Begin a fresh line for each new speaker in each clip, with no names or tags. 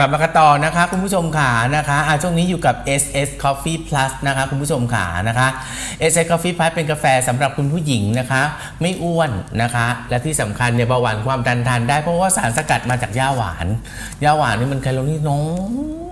กลับมากันต่อนะคะ คุณผู้ชมขานะคะอะช่วงนี้อยู่กับ SS Coffee Plus นะคะ คุณผู้ชมขานะคะ SS Coffee Plus เป็นกาแฟสำหรับคุณผู้หญิงนะคะ ไม่อ้วนนะคะ และที่สำคัญเนี่ยเบาหวานความดันทานได้เพราะว่าสารสกัดมาจากย่าหวานย่าหวานนี่มันแคลอรี่น้อย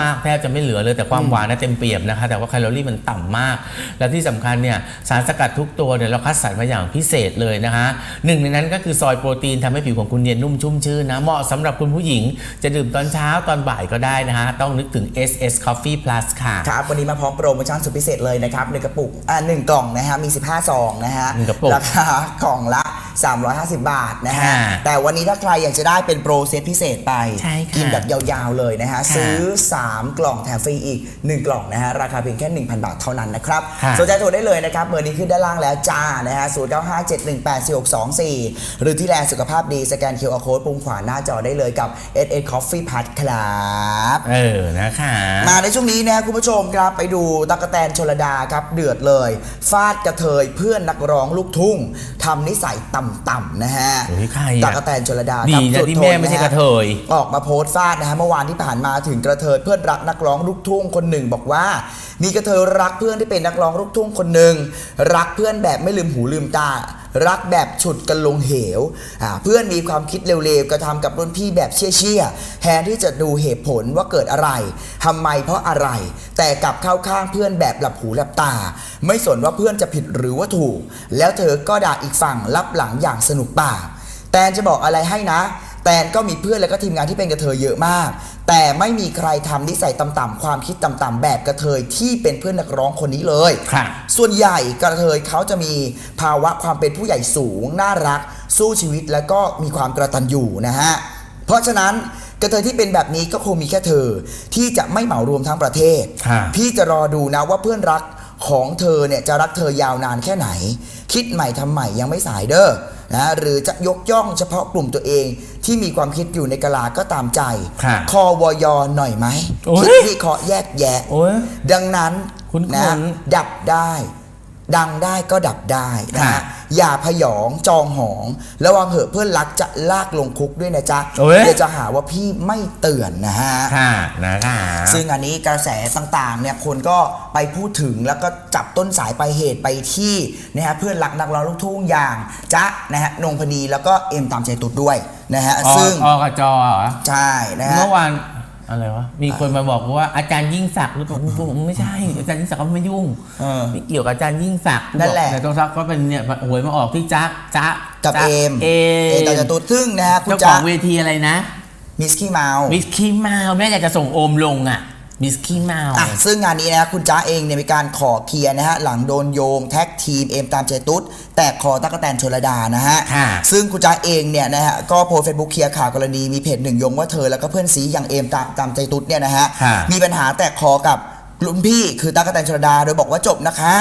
มากแทบจะไม่เหลือเลยแต่ความหวานน่ะเต็มเปี่ยมนะคะ แต่ว่าแคลอรี่มันต่ำมาก และที่สำคัญเนี่ยสารสกัดทุกตัวเนี่ยเราคัดสรรมาอย่างพิเศษเลยนะคะหนึ่งในนั้นก็คือซอยโปรตีนทำให้ผิวของคุณเย็นนุ่มชุ่มชื่นนะเหมาะสำหรับคุณผู้หญิง จะดื่มตอนเช้าตอนบ่ายก็ได้นะคะต้องนึกถึง SS Coffee Plus ค่ะ
ครับวันนี้มาพร้อมโปรโมชั่นสุดพิเศษเลยนะครับหนึ่งกระปุกอ่าหนึ่งกล่องนะฮะมี 15ซองนะฮะ
หนึ่งกระปุก
ราคากล่องละ350 บาทนะฮะ
ค่ะ
แต่วันนี้ถ้าใครอยากจะได้เป็นโปรเซตพิเศษไป
ใช่ค่ะ
กินแบบยาวๆเลยนะฮะ
ค่ะ
ซื้อ 3 กล่องแถมฟรีอีก 1 กล่องนะฮะ ราคาเพียงแค่ 1,000 บาทเท่านั้นนะครับ
ค่ะ
สนใจโทรได้เลยนะครับเบอร์นี้ขึ้นด้านล่างแล้วจ้านะฮะ0 9 5 7 1 8 4 6 2 4 หรือที่แลนด์สุขภาพดีสแกน QR Code ปุ่มขวาหน้าจอได้เลยกับ SS Coffee Pad ครับ
เออนะคะ
มาในช่วงนี้นะคุณผู้ชมครับไปดูตั๊กแตนชลดาครับเดือดเลย ฟาดกระเทยเพื่อนนักร้องลูกทุ่งทำนิสัยต่ำๆนะฮะ
โอ้ยใครอะ
ตั๊กแตนชลดา
ดี
ครับ
นะ
สุ
ที่
ท
แม่
น
ไม่ใช่
นฮ
กระเทย
ออกมาโพสต์ฟาดนะฮะเมื่อวานที่ผ่านมาถึงกระเทยเพื่อนรักนักร้องลูกทุ่งคนหนึ่ง บอกว่า มีกระเทยรักเพื่อนที่เป็นนักร้องลูกทุ่งคนหนึ่งรักเพื่อนแบบไม่ลืมหูลืมตา รักแบบฉุดกันลงเหวอ่าเพื่อนมีความคิดเร็วๆกระทำกับรุ่นพี่แบบเชี่ยๆแทนที่จะดูเหตุผลว่าเกิดอะไรทำไมเพราะอะไร แต่กลับเข้าข้างเพื่อนแบบหลับหูหลับตา ไม่สนว่าเพื่อนจะผิดหรือว่าถูก แล้วเธอก็ด่าอีกฝั่งรับหลังอย่างสนุกปากแตนจะบอกอะไรให้นะ แตนก็มีเพื่อนและก็ทีมงานที่เป็นกระเทยเยอะมาก แต่ไม่มีใครทำนิสัยต่ำๆความคิดต่ำๆแบบกระเทยที่เป็นเพื่อนนักร้องคนนี้เลย
ค่ะ
ส่วนใหญ่กระเทยเขาจะมีภาวะความเป็นผู้ใหญ่สูง น่ารัก สู้ชีวิตและก็มีความกระตันอยู่นะฮะ เพราะฉะนั้นกระเทยที่เป็นแบบนี้ก็คงมีแค่เธอ ที่จะไม่เหมารวมทั้งประเทศ
ค่ะ
พี่จะรอดูนะว่าเพื่อนรักของเธอเนี่ยจะรักเธอยาวนานแค่ไหน คิดใหม่ทำใหม่ยังไม่สายเด้อ นะหรือจะยกย่องเฉพาะกลุ่มตัวเอง ที่มีความคิดอยู่ในกะลาก็ตามใจ
ค่ะ
คอวอยหน่อยไหม
โอ้ย
คิดวิเคราะห์แยกแยะ
โอ้ย
ดังนั้น
คุ้นๆ
นะดับได้ ดังได้ก็ดับได้นะ
ค่ะ
ฮะอย่าพยองจองหองระวังเหอะเพื่อนรักจะลากลงคุกด้วยนะจ๊ะ
โอ้ย
เดี๋ยวจะหาว่าพี่ไม่เตือนนะฮะ
ค่ะนะคะ
ซึ่งอันนี้กระแสต่างๆเนี่ยคนก็ไปพูดถึงแล้วก็จับต้นสายไปลายเหตุไปที่นะฮะเพื่อนรักนักร้องลูกทุ่งอย่างจ๊ะนะฮะนงพนีแล้วก็เอ็มตามใจตุดด้วยนะฮะ
อ
ซึ่ง
ออกบจเหรอ
ใช่นะฮะ
เมื่อวาน อะไรวะ มีคนมาบอกว่าอาจารย์ยิ่งศักดิ์หรือเปล่าผมไม่ใช่ อาจารย์ยิ่งศักดิ์เขาไม่ยุ่ง
เออ
ไม่เกี่ยวกับอาจารย์ยิ่งศักดิ์
นั่นแหละ
แต่ตัวซักก็เป็นเนี่ยหวยมาออกที่จ๊ะจ๊ะ
กับ
จ๊ะ
เอม
เอ
เอมตามใจตุดซึ่งนะฮะคุณ
เจ้าข
จ๊ะ
องเวทีอะไรนะ
มิสกี้เมา
มิสคีมาแม่อยากจะส่งโอมลงอะ มิสคีมา
อะซึ่งงานนี้นะคุณจ้าเองเนี่ยมีการขอเคลียร์นะฮะหลังโดนโยงแท็กทีมเอมตามใจตุ๊ดแตกคอตั๊กแตนชลดานะฮะ
ค่ะ
ซึ่งคุณจ้าเองเนี่ยนะฮะก็โพสเฟซบุ๊กเคลียร์ข่าวกรณีมีเพจหนึ่งโยงว่าเธอแล้วก็เพื่อนซีอย่างเอมตามตามใจตุ๊ดเนี่ยนะฮะ
ค่ะ
มีปัญหาแตกคอกับรุ่นพี่คือตั๊กแตนชลดาโดยบอกว่าจบนะคะ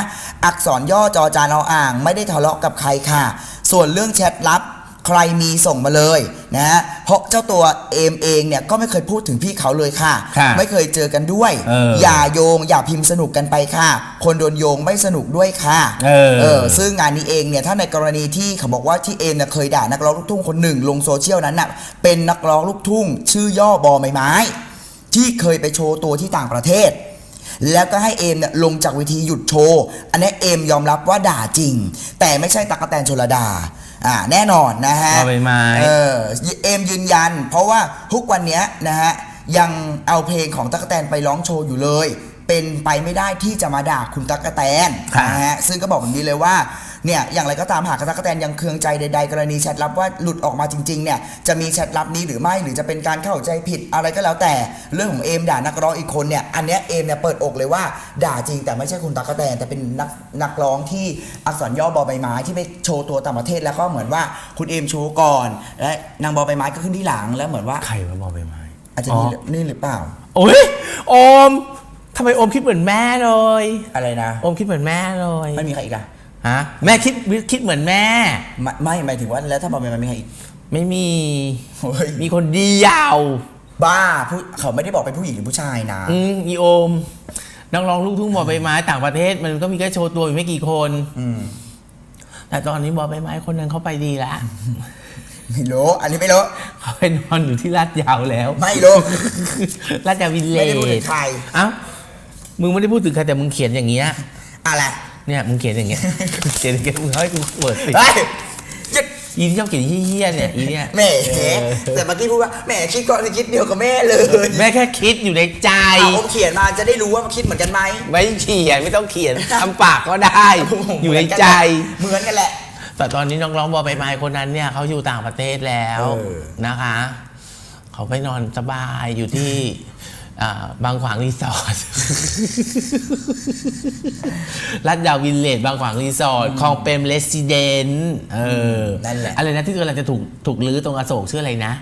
อักษรย่อจอจานเอาอ่าง ไม่ได้ทะเลาะกับใครค่ะ ส่วนเรื่องแชทลับใครมีส่งมาเลย นะฮะเพราะเจ้าตัวเอมเองเนี่ยก็ไม่เคยพูดถึงพี่เขาเลยค่ะ
ค่ะ
ไม่เคยเจอกันด้วย
เออ
อย่าโยงอย่าพิมพ์สนุกกันไปค่ะ คนโดนโยงไม่สนุกด้วยค่ะ
เออ
ซึ่งงานนี้เองเนี่ยถ้าในกรณีที่เขาบอกว่าที่เอมเนี่ยเคยด่านักร้องลูกทุ่งคนหนึ่งลงโซเชียลนั้นน่ะเป็นนักร้องลูกทุ่ง ชื่อย่อบอใบไม้ ที่เคยไปโชว์ตัวที่ต่างประเทศ แล้วก็ให้เอมเนี่ยลงจากเวทีหยุดโชว์ อันนี้เอมยอมรับว่าด่าจริง แต่ไม่ใช่ตั๊กแตนชลดา อ่าแน่นอนนะฮะ
บอใบไม้
เออเอมยืนยัน เพราะว่าทุกวันเนี้ยนะฮะยังเอาเพลงของตั๊กแตนไปร้องโชว์อยู่เลย เป็นไปไม่ได้ที่จะมาด่าคุณตั๊กแตน
ค่ะ
นะฮะซึ่งก็บอกแบบนี้เลยว่า เนี่ยอย่างไรก็ตามหากตั๊กแตนยังเคืองใจใดๆกรณีแชทลับว่าหลุดออกมาจริงๆเนี่ยจะมีแชทลับนี้หรือไม่หรือจะเป็นการเข้าใจผิดอะไรก็แล้วแต่เรื่องของเอมด่านักร้องอีกคนเนี่ยอันเนี้ยเอมเนี่ยเปิดอกเลยว่าด่าจริงแต่ไม่ใช่คุณตั๊กแตนแต่เป็นนักนักร้องที่อักษรย่อบอใบไม้ที่ไปโชว์ตัวต่างประเทศแล้วก็เหมือนว่าคุณเอมโชว์ก่อน และนางบอใบไม้ก็ขึ้นที่หลังแล้วเหมือนว่า
ใครมาบอกใบไม้
อาจจะนี่นี่หรือเปล่า
โอ้ยโอมทำไมโอมคิดเหมือนแม่เลย
อะไรนะ
โอมคิดเหมือนแม่เลย
ไม่มีใครอีกอะ
ฮะแม่คิดคิดเหมือนแม่
ไม่ไม่หมายถึงว่าแล้วถ้าบอใบไม้มีใครอีก
ไม่มี
เฮ้ย
มีคนเดียว
บ้าผู้เขาไม่ได้บอกเป็นผู้หญิงหรือผู้ชายนะ
อืมอีโอมนักร้องลูกทุ่งบอใบไม้ต่างประเทศ มันก็มีแค่โชว์ตัวอยู่ไม่กี่คน
อืม
แต่ตอนนี้บอใบไม้คนนั้นเขาไปดีแล้ว
ไม่รู้อันนี้ไม่รู้
เขาไปนอนอยู่ที่ลาดยาวแล้ว
ไม่รู้
ลาดยาววิลเล
ไม่ได้พูดถึ
จ
งใคร
เอ้ามึงไม่ได้พูดถึงใครแต่มึงเขียนอย่างเงี้ย
อะไร
เนี่ยมึงเขียนอย่างเงี้ยเขียนอย่างเงี้ยมึงให้กูเปิดสิ
เฮ้ยหยุด
อีที่ชอบเขียนเฮี้ยๆเนี่ยอีเนี่ย
แหม่
เออ
แต่เมื่อกี้พูดว่าแหม่คิดก่อนคิดเดียวกับแม่เลย
แม่แค่คิดอยู่ในใจ
เอาผมเขียนมาจะได้รู้ว่ามันคิดเหมือนกันไหม
ไม่เขียนไม่ต้องเขียนทำปากก็ได้ อยู่ในใจ
เหมือนกันแหละ
แต่ตอนนี้น้องร้องบอใบไม้คนนั้นเนี่ยเขาอยู่ต่างประเทศแล้ว
เออ
นะคะ เขาไปนอนสบายอยู่ที่อ่า บางขวางรีสอร์ทรัดดาววิลเลจบางขวางรีสอร์ทคลองเปรมเรสซิเดนต์เออ
นั่นแหละ
อะไรนะที่กำลังจะถูกถูกลื้อตรงอโศกชื่ออะไรนะ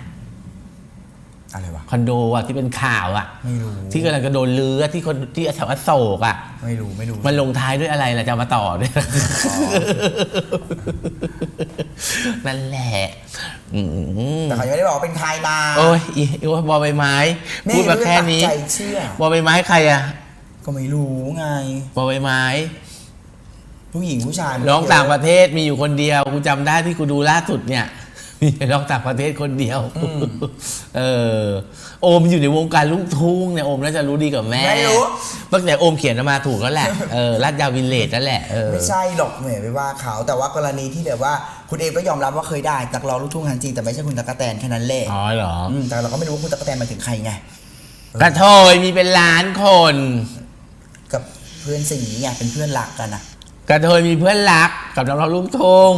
อะไรวะ
คอนโดอะที่เป็นข่าวอะ
ไม่รู้
ที่กำลังจะโดนลื้ออะที่คนที่แถวอโศกอะ
ไม่รู้ ไม่รู้
มันลงท้ายด้วยอะไรล่ะจะเอามาต่อด้วย นั่นแหละอืม
แต่เขายังไม่ได้บอกว่าเป็นใครนะ
โอ้ยอีอีว่าบอใบไม้
แม่
พูดมาแค่นี้
ไม่ได้ตั้งใจเชื่อ
บอใบไม้ใครอะ
ก็ไม่รู้ไง
บอใบไม้
ผู้หญิงผู้ชาย
น้องต่างประเทศมีอยู่คนเดียวกูจำได้ที่กูดูล่าสุดเนี่ย มีน้องต่างประเทศคนเดียวเออโอมอยู่ในวงการลูกทุ่งเนี่ยโอมน่าจะรู้ดีกับแม่
ไม่รู้
ตั้งแต่โอมเขียนมาถูกแล้วแหละเออลาดยาววิลเลจนั่นแหละเออ
ไม่ใช่หรอกแหมไปว่าเขาแต่ว่ากรณีที่แบบว่าคุณเอมก็ยอมรับว่าเคยได้ตักร้องลูกทุ่งจริงๆแต่ไม่ใช่คุณตะกกะแตนแค่นั้นแหละ
อ๋อเหรอ
มแต่เราก็ไม่รู้ว่าคุณตะกกะแตนหมายถึงใครไง
กระโถยมีเป็นล้านคน
กับเพื่อนสีไงเป็นเพื่อนรักกันนะ
กระโถยมีเพื่อนรักกับน้องๆลูกทุ่ง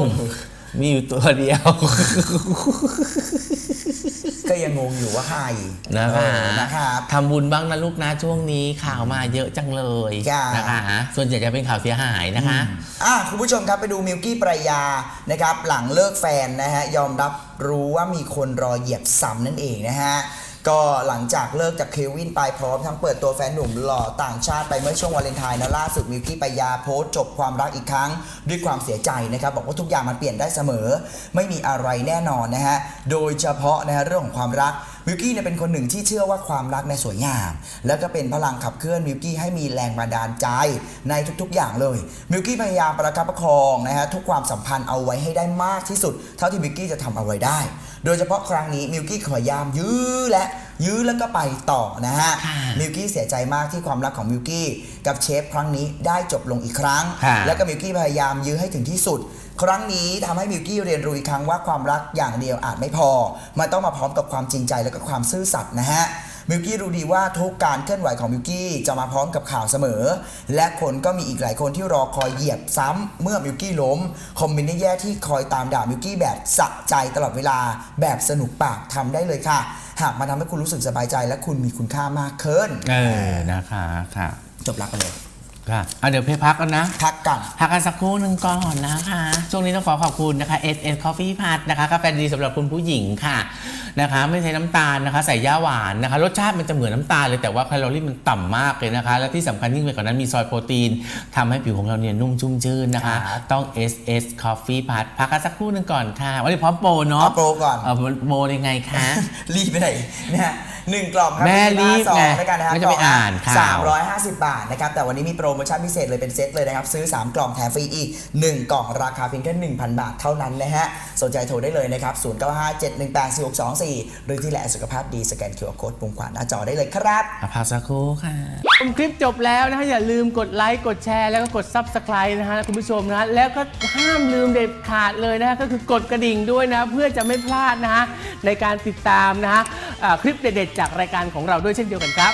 มีอยู่ตัวเดียว
ก็ยังงงอยู่ว่าใคร
นะคะ
เออนะครับ
ทำบุญบ้างนะลูกนะช่วงนี้ข่าวมาเยอะจังเลย
จ้า
นะคะ ส่วนใหญ่จะเป็นข่าวเสียหายนะคะ
อะคุณผู้ชมครับไปดูมิลกี้ปรายานะครับหลังเลิกแฟนนะฮะยอมรับรู้ว่ามีคนรอเหยียบซ้ำนั่นเองนะฮะ ก็หลังจากเลิกจากเควินไปพร้อมทั้งเปิดตัวแฟนหนุ่มหล่อต่างชาติไปเมื่อช่วงวาเลนไทน์นะล่าสุดมิวกี้ปายาโพสต์จบความรักอีกครั้ง ด้วยความเสียใจนะครับบอกว่าทุกอย่างมันเปลี่ยนได้เสมอ ไม่มีอะไรแน่นอนนะฮะโดยเฉพาะนะฮะเรื่องของความรัก มิวกี้เนี่ยเป็นคนหนึ่งที่เชื่อว่าความรักในสวยงาม แล้วก็เป็นพลังขับเคลื่อนมิวกี้ให้มีแรงบันดาลใจในทุกๆ อย่างเลยมิวกี้พยายามประคับประคองนะฮะทุกความสัมพันธ์เอาไว้ให้ได้มากที่สุด เท่าที่มิวกี้จะทำเอาไว้ได้ โดยเฉพาะครั้งนี้มิวกี้พยายามยื้อและ ยื้อแล้วก็ไปต่อนะฮะ
ค่ะ
มิวกี้เสียใจมากที่ความรักของมิวกี้กับเชฟครั้งนี้ได้จบลงอีกครั้ง
ค่ะ
และก็มิวกี้พยายามยื้อให้ถึงที่สุด ครั้งนี้ทำให้มิวกี้เรียนรู้อีกครั้งว่าความรักอย่างเดียวอาจไม่พอ มันต้องมาพร้อมกับความจริงใจและก็ความซื่อสัตย์นะฮะ มิวกี้รู้ดีว่าทุกการเคลื่อนไหวของมิวกี้จะมาพร้อมกับข่าวเสมอ และคนก็มีอีกหลายคนที่รอคอยเหยียบซ้ำเมื่อมิวกี้ล้ม คอมเมนต์แย่ๆที่คอยตามด่ามิวกี้แบบสะใจตลอดเวลา แบบสนุกปากทำได้เลยค่ะ หากมาทำให้คุณรู้สึกสบายใจ และคุณมีคุณค่ามากขึ้น
เออนะคะค่ะ
จบรักกันเลย
ค่ะอะเดี๋ยวเพพักกันนะ
พักกัน
พักกันสักครู่หนึ่งก่อนนะคะ ช่วงนี้ต้องขอขอบคุณนะคะ S S Coffee Pad นะคะกาแฟดีสำหรับคุณผู้หญิงค่ะ นะคะ ไม่ใช้น้ำตาลนะคะ ใส่ย่าหวานนะคะ รสชาติมันจะเหมือนน้ำตาลเลยแต่ว่าแคลอรี่มันต่ำมากเลยนะคะ และที่สำคัญยิ่งไปกว่านั้นมีซอยโปรตีนทำให้ผิวของเราเนี่ยนุ่มชุ่มชื่นนะคะ
ครับ
ต้อง S S Coffee Pad พักกันสักครู่หนึ่งก่อนค่ะวันนี้พร้อมโปรเนาะ
เอาโปรก่อน
เออโปรยังไงคะ
รีบไปไหนนะฮะหนึ่งกล่องครับ
แม่รีบ
สอง
ไง
ด้วยกันนะครับ
ไม่จะไปอ่านข่าว
สามร้อยห้าสิบบาทนะครับแต่วันนี้มีโปรโมชั่นพิเศษเลยเป็นเซตเลยนะครับซื้อ 3 กล่องแถมฟรีอีก 1 กล่องราคาเพียงแค่1,000 บาทเท่านั้นนะฮะสนใจโทรได้เลยนะครับ0957184624หรือที่แหละสุขภาพดีสแกน QR Code ปุ่มขวาหน้าจอได้เลยครับ
อะพักสักครู่ค่ะ
ชมคลิปจบแล้วนะฮะอย่าลืมกดไลค์กดแชร์แล้วก็กด Subscribe นะฮะคุณผู้ชมนะฮะแล้วก็ห้ามลืมเด็ดขาดเลยนะฮะก็คือกดกระดิ่งด้วยนะ เพื่อจะไม่พลาดนะฮะในการติดตามนะฮะอ่าคลิปเด็ดๆจากรายการของเราด้วยเช่นเดียวกันครับ